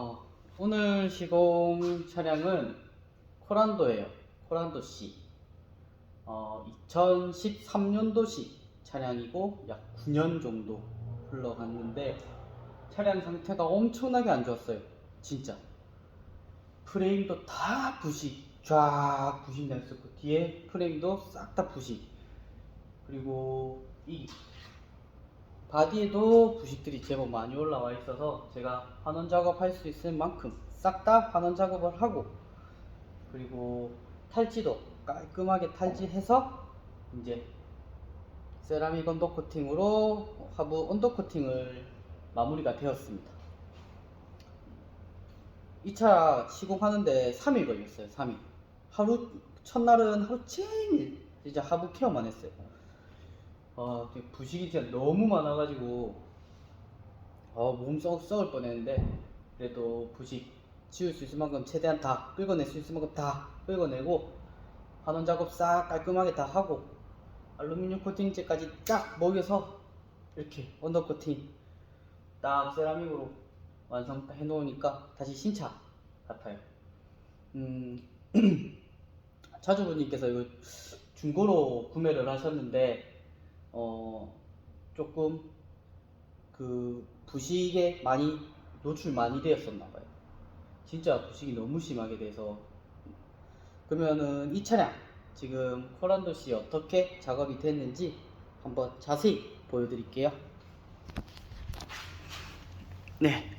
어, 오늘 시공 차량은 코란도예요. 코란도 C. 어, 2013년도식 차량이고 약 9년 정도 흘러갔는데 차량 상태가 엄청나게 안 좋았어요. 진짜. 프레임도 다 부식, 쫙 부식 났었고 뒤에 프레임도 싹 다 부식. 그리고 이 바디에도 부식들이 제법 많이 올라와 있어서 제가 환원 작업할 수 있을 만큼 싹 다 환원 작업을 하고 그리고 탈지도 깔끔하게 탈지해서 이제 세라믹 언더 코팅으로 하부 언더 코팅을 마무리가 되었습니다. 이 차 시공하는데 3일 걸렸어요. 3일. 하루 첫날은 하루 종일 진짜 하부 케어만 했어요. 아, 부식이 진짜 너무 많아가지고 어, 몸 썩, 썩을 뻔했는데 그래도 부식 지울 수 있을 만큼 최대한 다 긁어낼 수 있을 만큼 다 긁어내고 환원 작업 싹 깔끔하게 다 하고 알루미늄 코팅제까지 딱 먹여서 이렇게 언더 코팅 딱 세라믹으로 완성해 놓으니까 다시 신차 같아요. 음, 차주분님께서 이거 중고로 구매를 하셨는데 어 조금 그 부식에 많이 노출 많이 되었었나 봐요. 진짜 부식이 너무 심하게 돼서 그러면은 이 차량 지금 코란도 씨 어떻게 작업이 됐는지 한번 자세히 보여드릴게요. 네,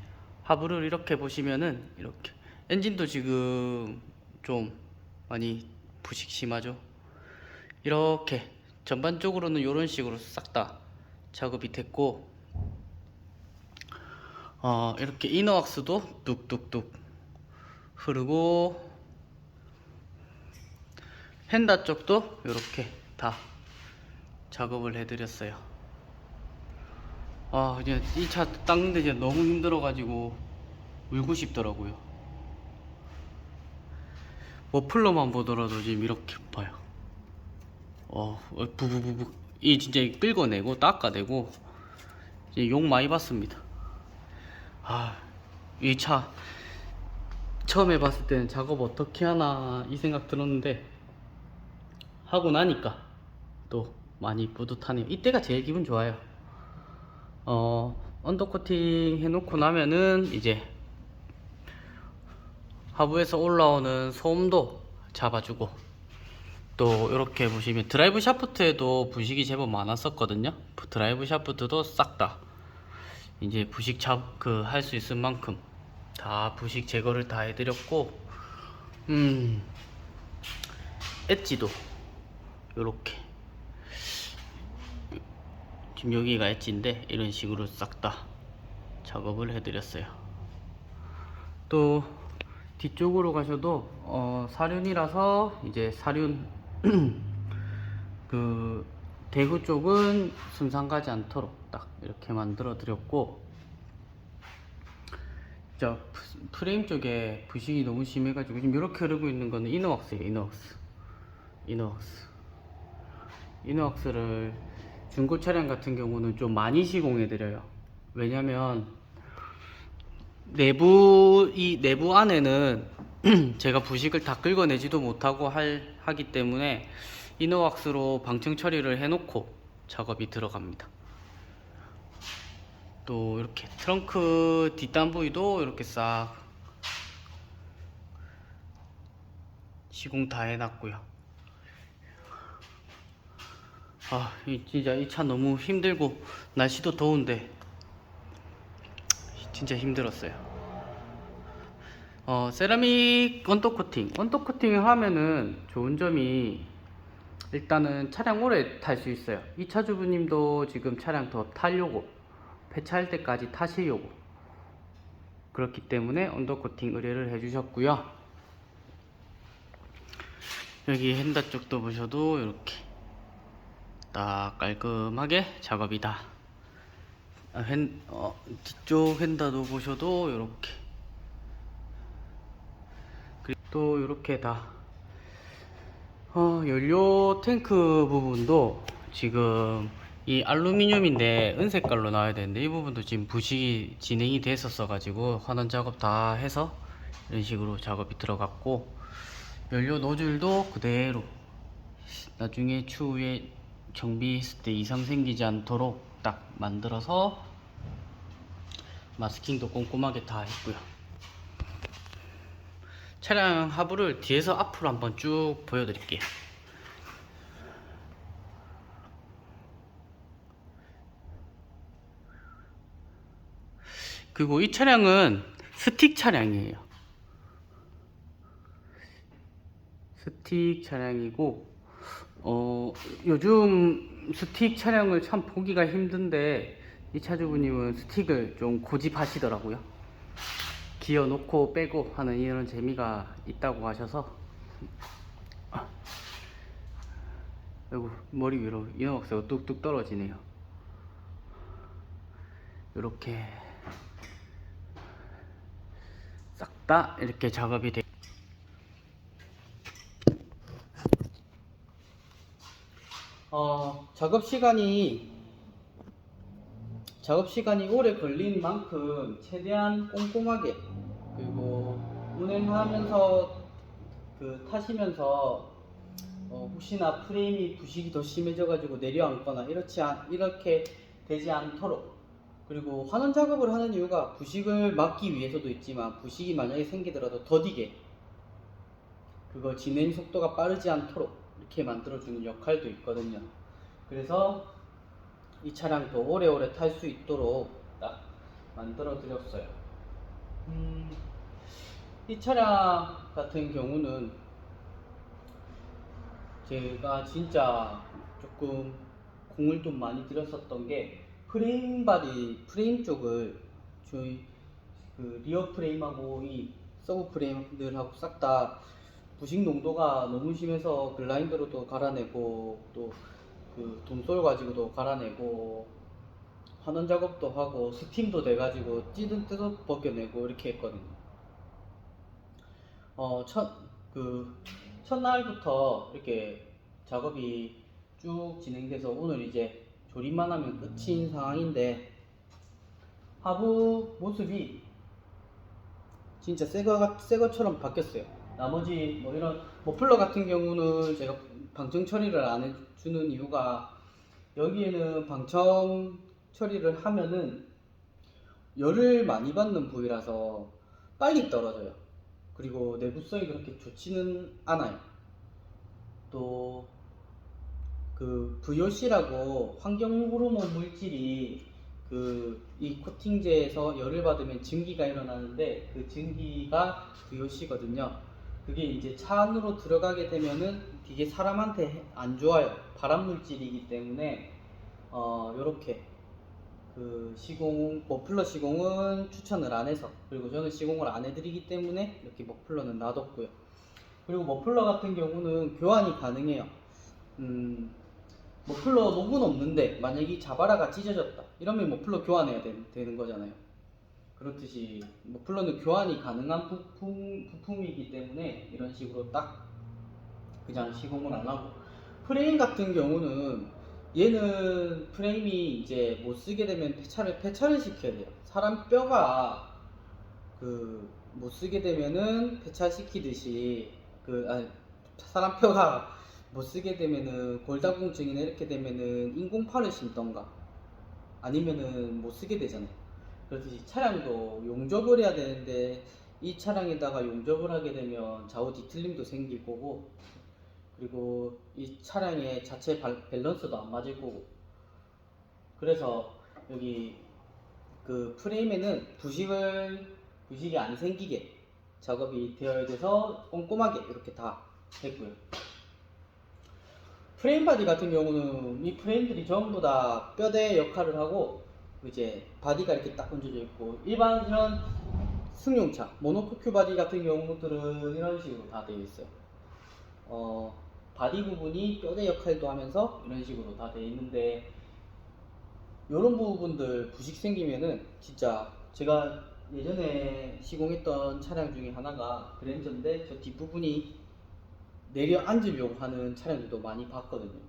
하부를 이렇게 보시면은 이렇게 엔진도 지금 좀 많이 부식 심하죠. 이렇게 전반적으로는 이런 식으로 싹 다 작업이 됐고 어, 이렇게 이너왁스도 뚝뚝뚝 흐르고 헨다 쪽도 이렇게 다 작업을 해드렸어요. 아 이제 이 차 닦는데 이제 너무 힘들어가지고 울고 싶더라고요. 머플러만 보더라도 지금 이렇게 봐요. 어, 어, 부부부부 이 진짜 끌어내고 닦아내고 이제 욕 많이 받습니다. 아, 이 차 처음 해봤을 때는 작업 어떻게 하나 이 생각 들었는데 하고 나니까 또 많이 뿌듯하네요. 이때가 제일 기분 좋아요. 어, 언더코팅 해놓고 나면은 이제 하부에서 올라오는 소음도 잡아주고 또 이렇게 보시면 드라이브 샤프트에도 부식이 제법 많았었거든요. 드라이브 샤프트도 싹 다 이제 부식 잡그할 수 있을 만큼 다 부식 제거를 다 해드렸고 음 엣지도 요렇게 지금 여기가 엣지인데 이런 식으로 싹 다 작업을 해드렸어요. 또 뒤쪽으로 가셔도 어, 사륜이라서 이제 사륜 그 대구 쪽은 손상 가지 않도록 딱 이렇게 만들어 드렸고 저 프- 프레임 쪽에 부식이 너무 심해 가지고 지금 이렇게 흐르고 있는 거는 이너왁스예요 이너왁스. 이너왁스. 이너왁스를 중고 차량 같은 경우는 좀 많이 시공해 드려요. 왜냐면 내부 이 내부 안에는 제가 부식을 다 긁어내지도 못하고 할 하기 때문에 이너왁스로 방청 처리를 해놓고 작업이 들어갑니다. 또 이렇게 트렁크 뒷단 부위도 이렇게 싹 시공 다 해놨고요. 아, 이 진짜 이 차 너무 힘들고 날씨도 더운데 진짜 힘들었어요. 어, 세라믹 언더 코팅. 언더 코팅을 하면은 좋은 점이 일단은 차량 오래 탈 수 있어요. 이 차주부님도 지금 차량 더 타려고 폐차할 때까지 타시려고 그렇기 때문에 언더 코팅 의뢰를 해주셨고요. 여기 핸다 쪽도 보셔도 이렇게 딱 깔끔하게 작업이 다 아, 핸, 어, 뒤쪽 핸다도 보셔도 이렇게 또 이렇게 다 어, 연료 탱크 부분도 지금 이 알루미늄인데 은색깔로 나와야 되는데 이 부분도 지금 부식이 진행이 됐었어 가지고 환원 작업 다 해서 이런 식으로 작업이 들어갔고 연료 노즐도 그대로 나중에 추후에 정비했을 때 이상 생기지 않도록 딱 만들어서 마스킹도 꼼꼼하게 다 했고요 차량 하부를 뒤에서 앞으로 한번 쭉 보여드릴게요 그리고 이 차량은 스틱 차량이에요. 스틱 차량이고, 어, 요즘 스틱 차량을 참 보기가 힘든데, 이 차주분님은 스틱을 좀 고집하시더라고요. 기어 놓고 빼고 하는 이런 재미가 있다고 하셔서, 아, 아이고, 머리 위로 이너박스가 뚝뚝 떨어지네요. 요렇게 싹 다 이렇게 작업이 돼. 어, 작업 시간이 작업 시간이 오래 걸린 만큼 최대한 꼼꼼하게 그리고 운행하면서 그 타시면서 어, 혹시나 프레임이 부식이 더 심해져가지고 내려앉거나 이렇지 않, 이렇게 되지 않도록 그리고 환원 작업을 하는 이유가 부식을 막기 위해서도 있지만 부식이 만약에 생기더라도 더디게 그거 진행 속도가 빠르지 않도록 이렇게 만들어주는 역할도 있거든요. 그래서 이 차량도 오래오래 탈 수 있도록 딱 만들어 드렸어요. 음, 이 차량 같은 경우는 제가 진짜 조금 공을 좀 많이 들였었던 게 프레임 바디 프레임 쪽을 저희 그 리어 프레임하고 이 서브 프레임들하고 싹 다 부식 농도가 너무 심해서 글라인더로도 갈아내고 또그 돈솔 가지고도 갈아내고 환원 작업도 하고 스팀도 돼가지고 찌든 뜯어 벗겨내고 이렇게 했거든요. 어, 첫, 그, 첫날부터 이렇게 작업이 쭉 진행돼서 오늘 이제 조립만 하면 끝인 상황인데, 하부 모습이 진짜 새거, 새거처럼 바뀌었어요. 나머지 뭐 이런 머플러 같은 경우는 제가 방청 처리를 안 해주는 이유가 여기에는 방청 처리를 하면은 열을 많이 받는 부위라서 빨리 떨어져요. 그리고 내구성이 그렇게 좋지는 않아요. 또 그 VOC라고 환경 호르몬 물질이 그 이 코팅제에서 열을 받으면 증기가 일어나는데 그 증기가 VOC거든요. 그게 이제 차 안으로 들어가게 되면은 이게 사람한테 안 좋아요. 발암 물질이기 때문에 어 요렇게 그 시공 머플러 시공은 추천을 안 해서 그리고 저는 시공을 안 해드리기 때문에 이렇게 머플러는 놔뒀고요. 그리고 머플러 같은 경우는 교환이 가능해요. 음, 머플러 녹은 없는데 만약에 자바라가 찢어졌다 이러면 머플러 교환해야 되, 는 거잖아요. 그렇듯이 머플러는 교환이 가능한 부품, 부품이기 때문에 이런 식으로 딱 그냥 시공을 안 하고 프레임 같은 경우는 얘는 프레임이 이제 못 쓰게 되면 폐차를 폐차를 시켜야 돼요. 사람 뼈가 그 못 쓰게 되면은 폐차시키듯이 그 아니, 사람 뼈가 못 쓰게 되면은 골다공증이나 이렇게 되면은 인공팔을 심던가 아니면은 못 쓰게 되잖아요. 그렇듯이 차량도 용접을 해야 되는데 이 차량에다가 용접을 하게 되면 좌우 뒤틀림도 생길 거고 그리고 이 차량의 자체 발- 밸런스도 안 맞을 거고 그래서 여기 그 프레임에는 부식을 부식이 안 생기게 작업이 되어야 돼서 꼼꼼하게 이렇게 다 했고요. 프레임 바디 같은 경우는 이 프레임들이 전부 다 뼈대 역할을 하고 이제 바디가 이렇게 딱 얹어져 있고 일반 이런 승용차 모노코큐 바디 같은 경우들은 이런 식으로 다 되어 있어요. 어, 바디 부분이 뼈대 역할도 하면서 이런 식으로 다 되어 있는데 이런 부분들 부식 생기면은 진짜 제가 예전에 시공했던 차량 중에 하나가 그랜저인데 저 뒷부분이 내려 앉으려고 하는 차량들도 많이 봤거든요.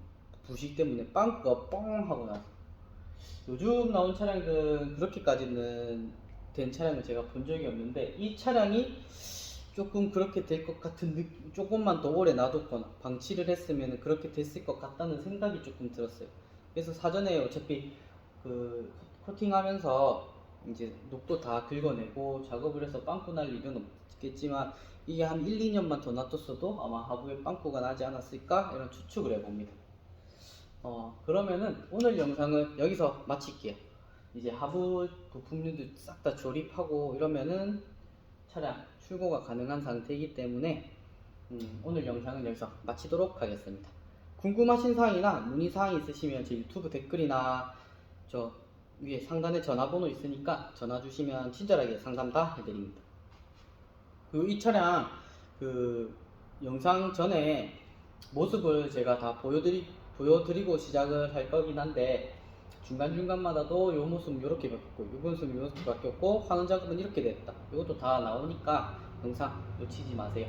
부식 때문에 빵꾸가 뻥 하고 나서 요즘 나온 차량들은 그렇게까지는 된 차량을 제가 본 적이 없는데 이 차량이 조금 그렇게 될 것 같은 느낌, 조금만 더 오래 놔뒀거나 방치를 했으면 그렇게 됐을 것 같다는 생각이 조금 들었어요. 그래서 사전에 어차피 그 코팅하면서 이제 녹도 다 긁어내고 작업을 해서 빵꾸 날 일은 없겠지만 이게 한 1, 2년만 더 놔뒀어도 아마 하부에 빵꾸가 나지 않았을까 이런 추측을 해봅니다. 어 그러면은 오늘 영상은 여기서 마칠게요. 이제 하부 부품류도 싹 다 조립하고 이러면은 차량 출고가 가능한 상태이기 때문에 음, 오늘 영상은 여기서 마치도록 하겠습니다. 궁금하신 사항이나 문의 사항이 있으시면 제 유튜브 댓글이나 저 위에 상단에 전화번호 있으니까 전화 주시면 친절하게 상담 다 해드립니다. 그리고 이 차량 그 영상 전에 모습을 제가 다 보여드리 보여드리고 시작을 할 거긴 한데 중간 중간마다도 요 모습 이렇게 바뀌었고 요 모습 이렇게 바뀌었고 환원 작업은 이렇게 됐다. 이것도 다 나오니까 영상 놓치지 마세요.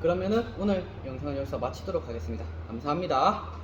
그러면은 오늘 영상을 여기서 마치도록 하겠습니다. 감사합니다.